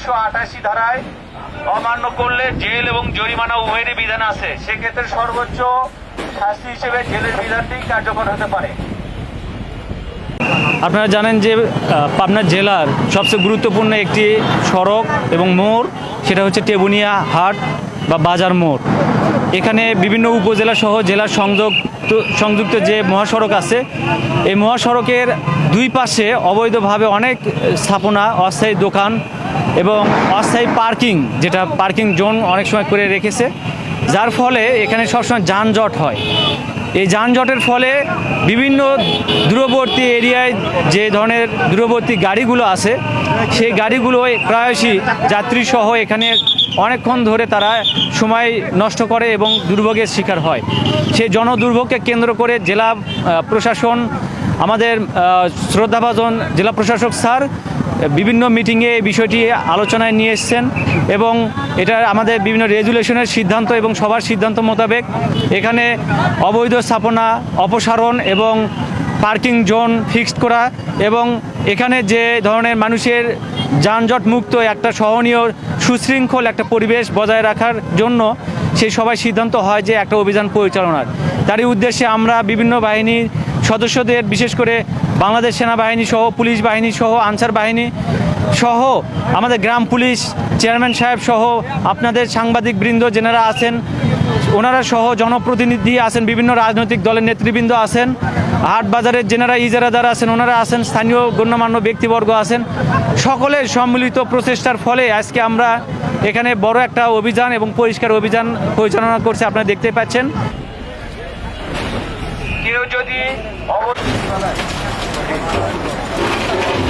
একশো আটাশি ধারায় অমান্য করলে জেল এবং জরিমানা উভয়েরই বিধান আছে। সেক্ষেত্রে সর্বোচ্চ শাস্তি হিসেবে জেলের বিধানটি কার্যকর হতে পারে। আপনারা জানেন যে পাবনা জেলার সবচেয়ে গুরুত্বপূর্ণ একটি সড়ক এবং মোড়, সেটা হচ্ছে টেবুনিয়া হাট বা বাজার মোড়। এখানে বিভিন্ন উপজেলা সহ জেলার সংযুক্ত সংযুক্ত যে মহাসড়ক আছে, এই মহাসড়কের দুই পাশে অবৈধভাবে অনেক স্থাপনা, অস্থায়ী দোকান এবং অস্থায়ী পার্কিং, যেটা পার্কিং জোন অনেক সময় করে রেখেছে, যার ফলে এখানে সবসময় যানজট হয়। এই যানজটের ফলে বিভিন্ন দূরবর্তী এরিয়ায় যে ধরনের দূরবর্তী গাড়িগুলো আছে, সেই গাড়িগুলো প্রায়শই যাত্রী সহ এখানে অনেকক্ষণ ধরে তারা সময় নষ্ট করে এবং দুর্ভোগের শিকার হয়। সেই জনদুর্ভোগকে কেন্দ্র করে জেলা প্রশাসন, আমাদের শ্রদ্ধাভাজন জেলা প্রশাসক স্যার বিভিন্ন মিটিংয়ে এই বিষয়টি আলোচনায় নিয়ে এসছেন এবং এটা আমাদের বিভিন্ন রেজুলেশনের সিদ্ধান্ত এবং সবার সিদ্ধান্ত মোতাবেক এখানে অবৈধ স্থাপনা, অপসারণ এবং পার্কিং জোন ফিক্সড করা এবং এখানে যে ধরনের মানুষের যানজট মুক্ত একটা সহনীয় সুশৃঙ্খল একটা পরিবেশ বজায় রাখার জন্য সেই সবাই সিদ্ধান্ত হয় যে একটা অভিযান পরিচালনার। তারই উদ্দেশ্যে আমরা বিভিন্ন বাহিনীর সদস্যদের, বিশেষ করে বাংলাদেশ সেনাবাহিনী সহ, পুলিশ বাহিনী সহ, আনসার বাহিনী সহ, আমাদের গ্রাম পুলিশ চেয়ারম্যান সাহেব সহ, আপনাদের সাংবাদিক বৃন্দ যেনারা আছেন, ওনারা সহ জনপ্রতিনিধি আছেন, বিভিন্ন রাজনৈতিক দলের নেতৃবৃন্দ আছেন, হাট বাজারের যেনারা ইজারাদার আছেন, ওনারা আছেন, স্থানীয় গণ্যমান্য ব্যক্তিবর্গ আছেন, সকলের সম্মিলিত প্রচেষ্টার ফলে আজকে আমরা এখানে বড় একটা অভিযান এবং পরিষ্কার অভিযান পরিচালনা করছে, আপনারা দেখতে পাচ্ছেন। কেউ যদি Thank you.